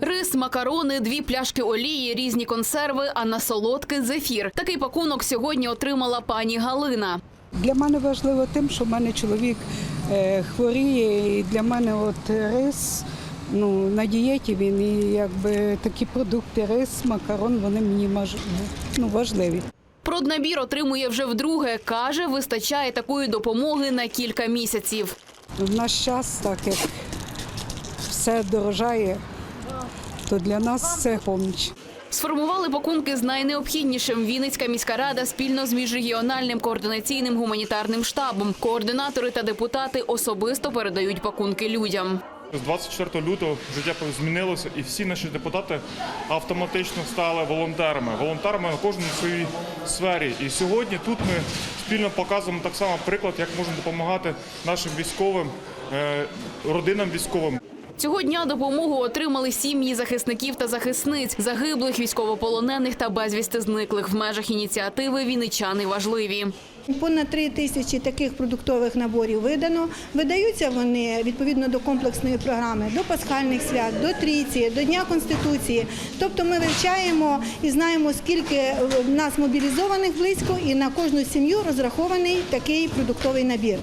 Рис, макарони, дві пляшки олії, різні консерви, а на солодкий зефір. Такий пакунок сьогодні отримала пані Галина. Для мене важливо тим, що в мене чоловік е, хворіє, і для мене от рис ну, на дієті він і якби такі продукти, рис, макарон, вони мені ну, важливі. Проднабір отримує вже вдруге. Каже, вистачає такої допомоги на кілька місяців. В наш час, так як все дорожає, то для нас це поміч. Сформували пакунки з найнеобхіднішим. Вінницька міська рада спільно з міжрегіональним координаційним гуманітарним штабом. Координатори та депутати особисто передають пакунки людям. З 24 лютого життя змінилося, і всі наші депутати автоматично стали волонтерами. Волонтерами на кожній своїй сфері. І сьогодні тут ми спільно показуємо так само приклад, як можемо допомагати нашим військовим, е, родинам військовим. Цього дня допомогу отримали сім'ї захисників та захисниць, загиблих, військовополонених та безвісти зниклих. В межах ініціативи вінничани важливі. Понад три тисячі таких продуктових наборів видано. Видаються вони відповідно до комплексної програми, до пасхальних свят, до трійці, до Дня Конституції. Тобто ми вивчаємо і знаємо, скільки в нас мобілізованих близько, і на кожну сім'ю розрахований такий продуктовий набір.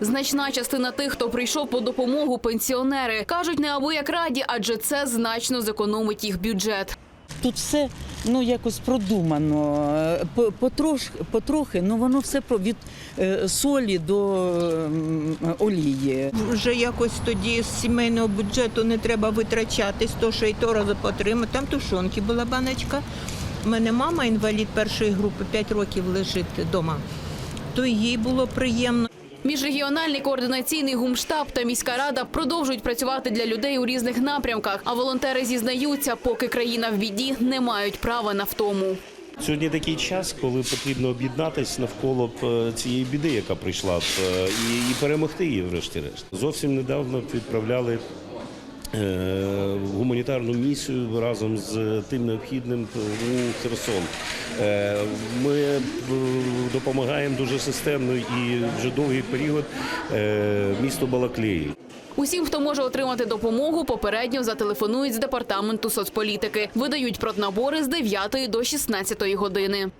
Значна частина тих, хто прийшов по допомогу, пенсіонери кажуть, неабияк раді, адже це значно зекономить їх бюджет. Тут все ну якось продумано. Е, Потрош, потрохи, ну воно все від е, солі до олії. вже якось тоді з сімейного бюджету не треба витрачатись, то що і то рази потримати. Там тушонки була баночка. У мене мама інвалід першої групи, 5 років лежить вдома. То їй було приємно. Міжрегіональний координаційний гумштаб та міська рада продовжують працювати для людей у різних напрямках. А волонтери зізнаються, поки країна в біді, не мають права на втому. Сьогодні такий час, коли потрібно об'єднатись навколо е, цієї біди, яка прийшла, е, і, перемогти її, врешті-решт. Зовсім недавно відправляли гуманітарну місію разом з тим необхідним у Херсон. Е, Ми е, допомагаємо дуже системно і вже довгий період е, місту Балаклеї. Усім, хто може отримати допомогу, попередньо зателефонують з департаменту соцполітики. Видають проднабори з 9 до 16 години.